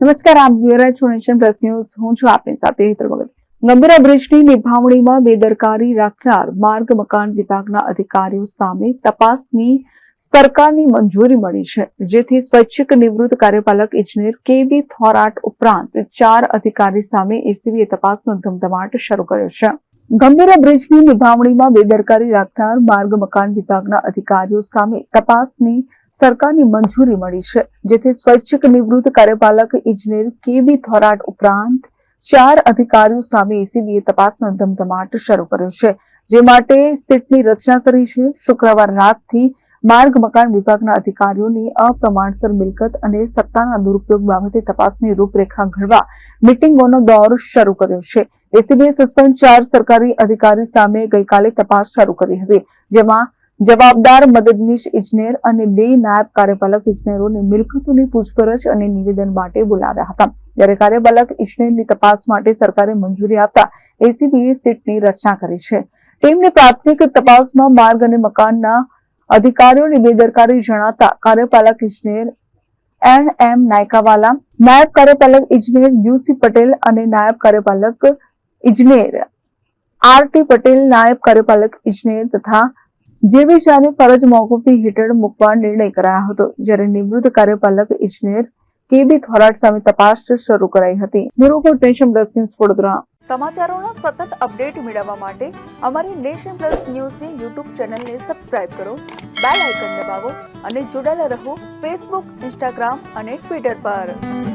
નમસ્કાર, આપ રહ્યા છો નેશન પ્લસ ન્યૂઝ. હું છું આપની સાથે હેતર ભગત. ગંભીરા બ્રિજની નિભાવણીમાં બેદરકારી રાખનાર માર્ગ મકાન વિભાગના અધિકારીઓ સામે તપાસની સરકારની મંજૂરી મળી છે, જેથી સ્વૈચ્છિક નિવૃત્ત કાર્યપાલક ઇજનેર કેવી થોરાટ ઉપરાંત ચાર અધિકારી સામે એસીબીએ તપાસનો ધમધમાટ શરૂ કર્યો છે. ગંભીરા બ્રિજની નિભાવણીમાં બેદરકારી રાખનાર માર્ગ મકાન વિભાગના અધિકારીઓ સામે તપાસની સરકારની મંજૂરી મળી છે. જેથી સ્વૈચ્છિક નિવૃત્ત કાર્યપાલક ઇજનેર કેબી થોરાટ ઉપરાંત ચાર અધિકારીઓ સામે એસીબીએ તપાસનો ધમધમાટ શરૂ કર્યો છે. જે માટે સીટની રચના કરી છે. શુક્રવાર રાતથી માર્ગ મકાન વિભાગના અધિકારીઓની અપ્રમાણસર મિલકત અને સત્તાના દુરુપયોગ બાબતે તપાસની રૂપરેખા ઘડવા મિટિંગોનો દોર શરૂ કર્યો છે. એસીબીએ સસ્પેન્ડ ચાર સરકારી અધિકારી સામે ગઈકાલે તપાસ શરૂ કરી હતી. જેમાં જવાબદાર મદદનીશ ઇજનેર અને બે નાયબ કાર્યપાલક ઇજનેરોને મિલકતોની પૂછપરછ અને નિવેદન માટે બોલાવ્યા હતા. જ્યારે કાર્યપાલક ઇજનેરની તપાસ માટે સરકારે મંજૂરી આપતા એસીબીએ સીટની રચના કરી છે. ટીમની પ્રાથમિક તપાસમાં માર્ગ અને મકાનના અધિકારીઓની બેદરકારી જણાતા કાર્યપાલક ઇજનેર એન એમ નાયકાવાલા, નાયબ કાર્યપાલક ઇજનેર યુસી પટેલ અને નાયબ કાર્યપાલક ઇજનેર આર ટી પટેલ, નાયબ કાર્યપાલક ઇજનેર તથા જેવી શાહને ફરજ મોકૂફી હેઠળ મૂકવા નિર્ણય કરાયો હતો, જ્યારે નિવૃત્ત કાર્યપાલક ઇજનેર કેબી થોરાટ સામે તપાસ શરૂ કરાઈ હતી. Bureau report nation plus news સમાચારોના સતત અપડેટ મેળવવા માટે અમારી નેશન પ્લસ ન્યૂઝની યુટ્યુબ ચેનલને સબસ્ક્રાઇબ કરો, બેલ આઇકન દબાવો અને જોડાયેલા રહો ફેસબુક, ઇન્સ્ટાગ્રામ અને ટ્વિટર પર.